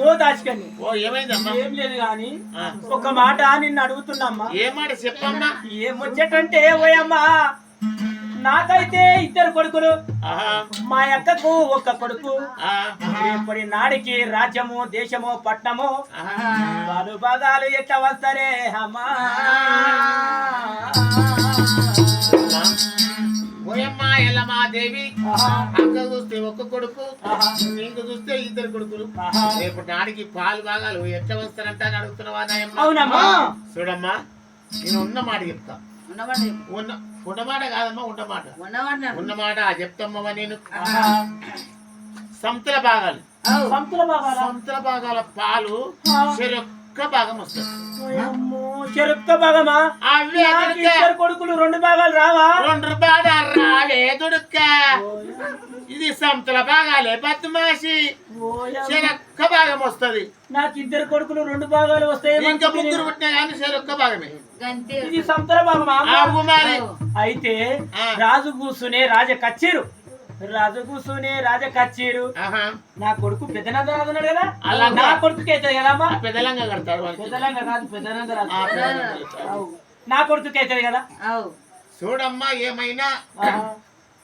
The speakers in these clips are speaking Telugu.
ఓ దాచుకని ఓ ఏమైందమ్మా? ఏం లేదు గాని ఒక మాట నిన్ను అడుగుతున్నామ్మా ఏ మాట చెప్పమ్మా? ఏం ముచ్చటంటే ఓయమ్మా నాకైతే ఇద్దరు కొడుకులు. మా అక్కకు ఒక్క కొడుకు. ఆ, రేపటి నాడికి రాజ్యము దేశము పట్నము ఆహా. బాలు భాగాలు ఎట్లా వస్తారే అమ్మా. దేవి. అక్క చూస్తే ఒక్క కొడుకు. నీకు చూస్తే ఇద్దరు కొడుకులు. రేపు నాడికి పాలు భాగాలు ఎట్లా వస్తారంట అని అడుగుతున్నావా చూడమ్మా నేను ఉన్న మాట చెప్తా. ఉన్న ఉన్నమాట కాదమ్మా ఉన్నవాడు ఉన్నమాట. చెప్తామ్మా నేను. సంతుల భాగాలు. సంతుల భాగాలా? సంతుల భాగాల పాలు. చెరొక్క భాగం వస్తుంది చెరుక్క భాగమా? అవే కొడుకులు రెండు భాగాలు రావా? రెండు రూపాయలు రావే దుడుక్క. ఇది సంతుల భాగాలే బద్మాసి ఓయమ్మ. చెరొక్క భాగం వస్తది. నాకు ఇద్దరు కొడుకులు రెండు భాగాలు వస్తాయి ఇంకా ముగ్గురు పుట్టినా కానీ చెరొక్క భాగమే. ఇది సంతుల మరి. అయితే. రాజు కూసునే రాజ కచ్చేరు. రాజు కూసునే రాజ కచ్చేరు. నా కొడుకు పెద్దనందరాజు ఉన్నాడు కదా? అలా నా కొడుకుకి అవుతుంది పెద్దలంగా కడతాడు. పెద్దలంగా కాదు పెద్దనందరాజు. నా కొడుకుకి అవుతుంది కదా? అవు. చూడమ్మా ఏమైనా.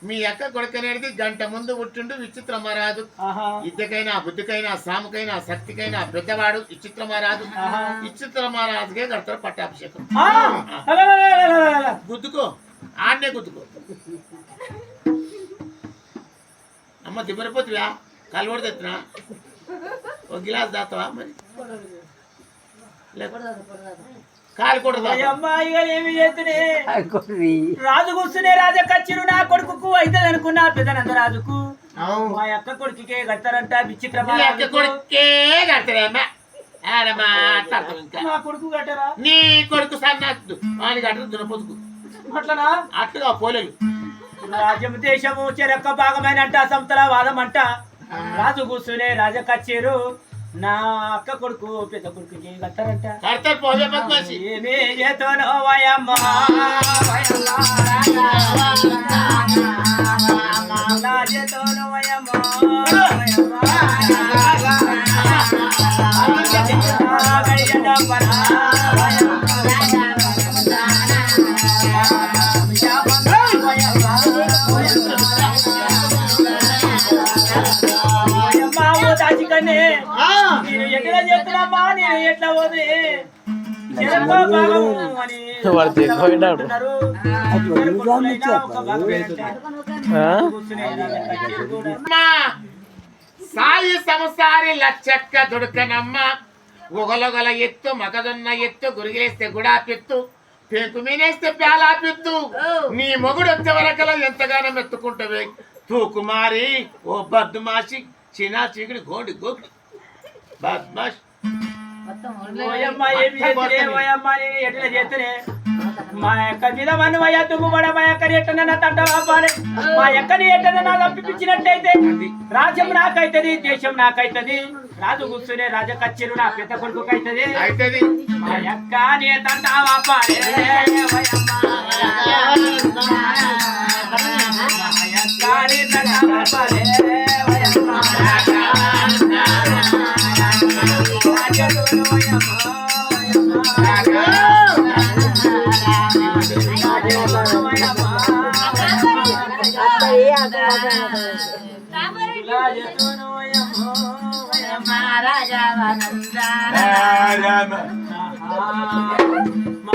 మీ అక్క కొడుకనేది గంట ముందు పుట్టిండు విచిత్రమరాదు ఆహా. విద్యకైనా బుద్ధికైనా సాముకైనా శక్తికైనా పెద్దవాడు విచిత్రమరాదు ఆహా. విచిత్రమహారాజుకే కడతారు పట్టాభిషేకం. గుద్దుకో. ఆడనే గుద్దుకో. అమ్మ దిబ్బరిపోతువా కలవడి తెచ్చినా ఒక గిలాస్ దాతావా మరి? లేకపోతే రాజు కూర్చునే రాజ కచ్చిరు నా కొడుకుకు అవుతుంది అనుకున్నా పెద్దనందరాజుకు మా అక్క కొడుకుకే కడతారంట విచిత్ర నీ అక్క కొడుకే నా కొడుకు కట్టరా? నీ కొడుకు సన్నద్దు వాని కట్టదు దునపొదుకు అట్లనా? అట్లుగా పోలేదు రాజ్యము దేశము చెరొక్క భాగమైనంట సంతల వాదం అంట. రాజు కూర్చునే రాజ కచ్చేరు నా అక్క కొడుకు పెద్ద కొడుకుకి కట్టారంట? కడతారు పోవే బద్మాసి ఏమే చేతోనో వయమ్మ. నా చేతోనో వయమ్మ. దాచికనే నేను ఎట్లా చేస్తున్నామా నేను ఎట్లా పోతే చెరపా భాగము అని వాడు తెగిపోయినాడు. అంటున్నారు. ఇద్దరు కొడుకులైనా ఒక భాగమేనంట. కూర్చునే రాజకీయాలు కూడా. అమ్మా సాయి సంసారి లచ్చక్క దుడుకనమ్మ ఒగలొగల ఎత్తు మగదున్న ఎత్తు గురిగేస్తే గుడాపెత్తు పేకు మీనేస్తే పేలాపెత్తు నీ మొగుడు వచ్చే వరకల ఎంతగానో మెత్తుకుంటవే తూకుమారి ఓ బద్మాసి చినా చీకుడి గోడి గోకుడి బద్మాష్. ఎట్లా చేస్తురే? మా యొక్క మీద మనువయ్య తుమ్ముబడ మా యొక్క ఎట్టన తంట వాపాలి మా యొక్కని ఎట్టన నాకు అప్పిపించినట్టయితే రాజ్యం నాకైతది దేశం నాకైతది రాజు కూర్చునే రాజ కచ్చెరు నా పెద్ద కొడుకు అయితది. మా యొక్క నీ తంట మా యొక్క నీ తంట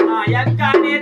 మా యక్కని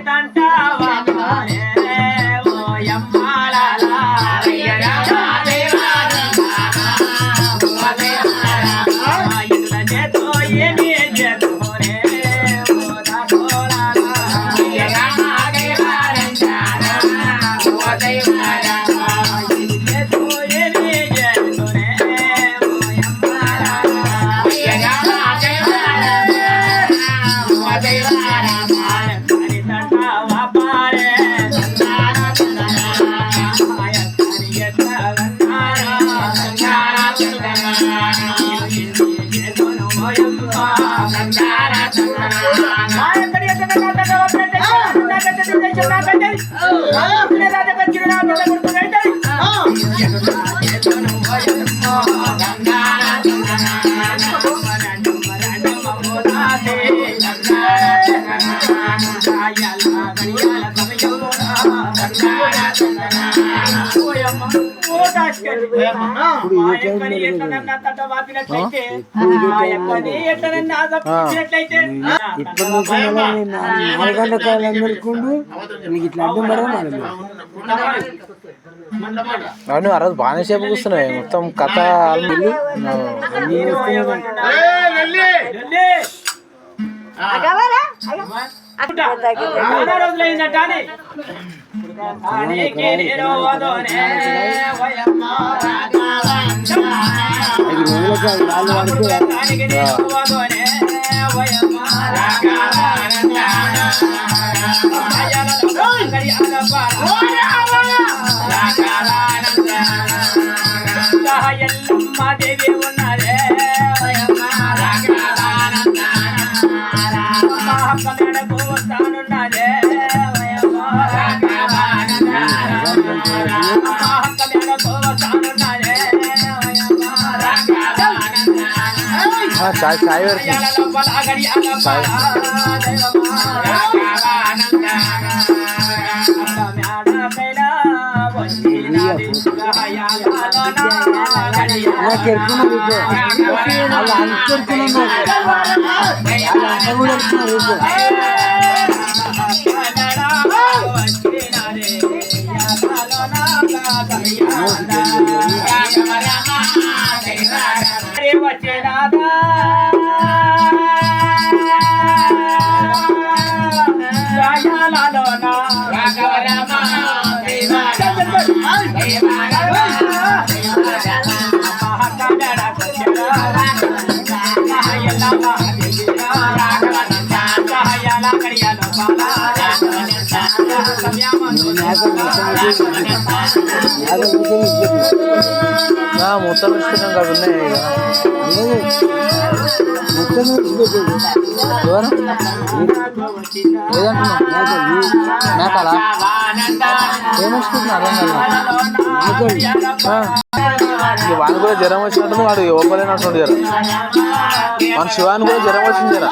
చేతనం వయమ్మో. నాలుగొండ కాయలు నీకు ఇట్లా అడ్డం పడదు అవును ఆ రోజు బాగానే సేపు కూర్చున్నాయి మొత్తం కథ ఐదు రోజులకి వాళ్ళు ఎల్లమ్మ దేవి ఉన్నదే వయమ్మ మహాకమేడకు వస్తానున్నదే వయమ్మ మహాకమేడకు వస్తానున్నదే వయమ్మ చాయ్. చాయ్ పెడుతుంది నాకు ఎరుకున్నారు అలా అంత ఎరుకున్నారు కూడా ఎరుకున్నారు మొత్తం ఇస్తున్నాం కదా ఉన్నాయి ఇక. లేదు. మొత్తం ఇచ్చిపెట్టేది. ఎవరు లేదంటున్నా మేకలా ఏమొస్తుంది అర్థం కాదు ఆ. ఇక వానికి కూడా జ్వరం వచ్చినట్టు వాడు ఇవ్వలేనట్టు జ్వరం. మన శివాని కూడా జ్వరం వచ్చింది జ్వరం.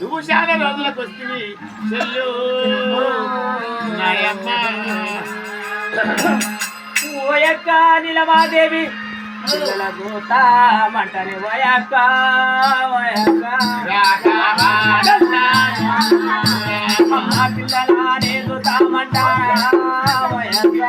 నువ్వు చాలా రోజులకు వస్తుంది. చెల్లు. ఓయక్క నిలమాదేవి. పిల్లల గోతామంటని ఓయక్క ఓయక్క. మా పిల్లలానే గోతామంట ఓయక్క.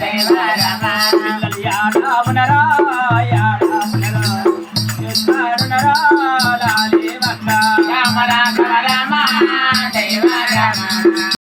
పిల్లలు